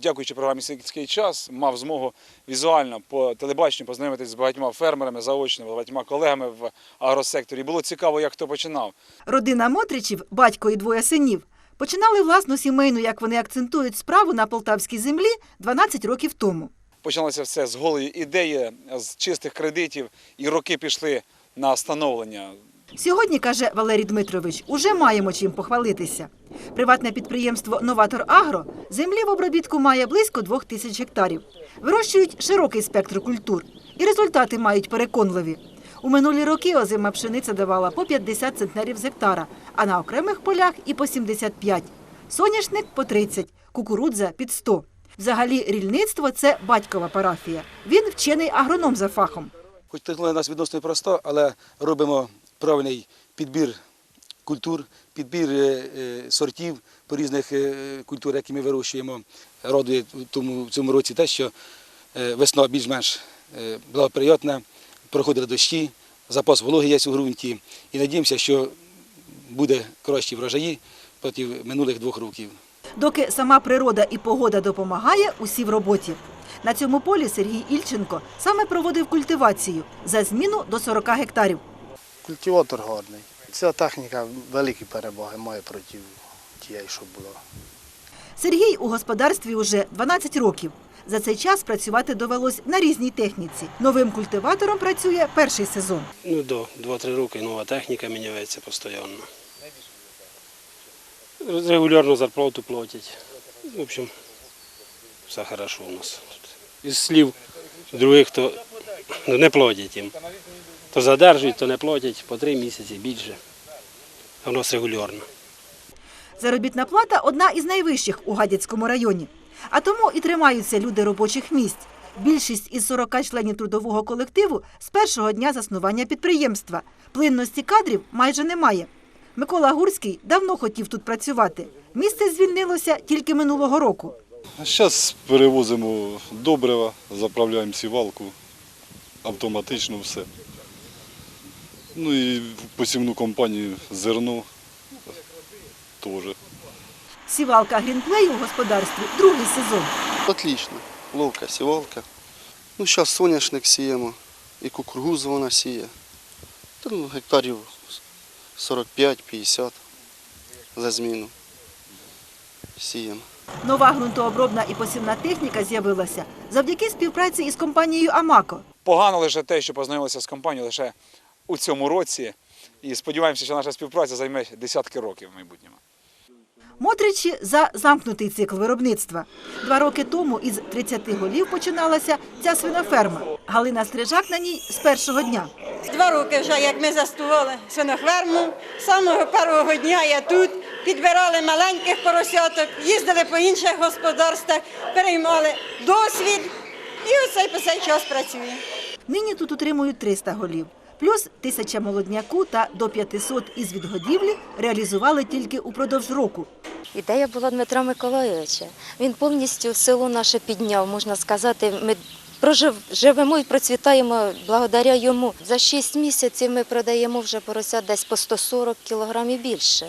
дякуючи програмі «Сільський час, мав змогу візуально по телебаченню познайомитися з багатьма фермерами заочно, з багатьма колегами в агросекторі. Було цікаво, як хто починав. Родина Мотричів, батько і двоє синів, починали власну сімейну, як вони акцентують, справу на полтавській землі 12 років тому. Почалося все з голої ідеї, з чистих кредитів, і роки пішли на становлення. Сьогодні, каже Валерій Дмитрович, уже маємо чим похвалитися. Приватне підприємство Новатор Агро землі в обробітку має близько двох тисяч гектарів. Вирощують широкий спектр культур. І результати мають переконливі. У минулі роки озима пшениця давала по 50 центнерів з гектара, а на окремих полях і по 75. Соняшник по 30, кукурудза під 100. Взагалі, рільництво – це батькова парафія. Він вчений агроном за фахом. Хоч технологія у нас відносно проста, але робимо правильний підбір культур, підбір е, е, сортів по різних е, культур, які ми вирощуємо. Радує тому, в цьому році те, що весна більш-менш благоприятна, проходили дощі, запас вологи є у ґрунті. І надіємося, що буде кращі врожаї проти минулих двох років. Доки сама природа і погода допомагає, усі в роботі. На цьому полі Сергій Ільченко саме проводив культивацію за зміну до 40 гектарів. Культиватор гарний. Ця техніка великі переваги має проти тієї, що було. Сергій у господарстві уже 12 років. За цей час працювати довелось на різній техніці. Новим культиватором працює перший сезон. Ну, до 2-3 роки нова техніка міняється постійно. Регулярно зарплату платять. В общем, все хорошо у нас. Із слів других, то не платять їм. То задержують, то не платять по три місяці більше. А в нас регулярно. Заробітна плата одна із найвищих у Гадяцькому районі. А тому і тримаються люди робочих місць. Більшість із 40 членів трудового колективу з першого дня заснування підприємства. Плинності кадрів майже немає. Микола Гурський давно хотів тут працювати. Місце звільнилося тільки минулого року. Зараз перевозимо добрива, заправляємо сівалку, автоматично все. Ну і посівну компанію зерно теж. Сівалка Грінплей у господарстві другий сезон. Отлично. Ловка, сівалка. Ну, зараз соняшник сіємо, і кукурузу вона сіє. Та, ну, гектарів 45-50 за зміну. Сіємо. Нова ґрунтообробна і посівна техніка з'явилася завдяки співпраці із компанією Амако. Погано лише те, що познайомилися з компанією лише у цьому році. І сподіваємося, що наша співпраця займе десятки років в майбутньому. Мотричі за замкнутий цикл виробництва. Два роки тому із 30 голів починалася ця свиноферма. Галина Стрижак на ній з першого дня. Два роки вже, як ми заснували свиноферму. З самого першого дня я тут. Підбирали маленьких поросяток, їздили по інших господарствах, переймали досвід. І оцей по цей час працює. Нині тут утримують 300 голів. Плюс тисяча молодняку та до 500 із відгодівлі реалізували тільки упродовж року. Ідея була Дмитра Миколайовича. Він повністю село наше підняв, можна сказати. Ми прожив, живемо і процвітаємо благодаря йому. За 6 місяців ми продаємо вже порося десь по 140 кілограмів більше.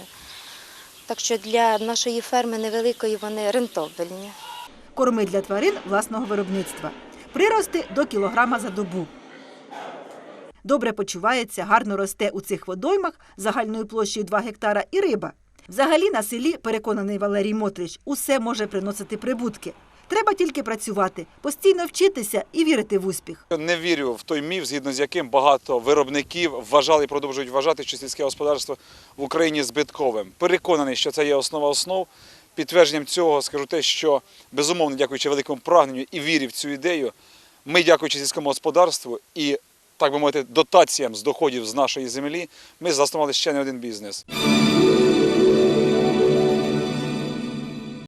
Так що для нашої ферми невеликої вони рентабельні. Корми для тварин власного виробництва. Прирости до кілограма за добу. Добре почувається, гарно росте у цих водоймах загальною площею 2 гектара і риба. Взагалі на селі, переконаний Валерій Мотрич, усе може приносити прибутки. Треба тільки працювати, постійно вчитися і вірити в успіх. Не вірю в той міф, згідно з яким багато виробників вважали і продовжують вважати, що сільське господарство в Україні збитковим. Переконаний, що це є основа основ. Підтвердженням цього скажу те, що безумовно, дякуючи великому прагненню і вірі в цю ідею, ми, дякуючи сільському господарству і так би мовити, дотаціям з доходів з нашої землі, ми заснували ще не один бізнес.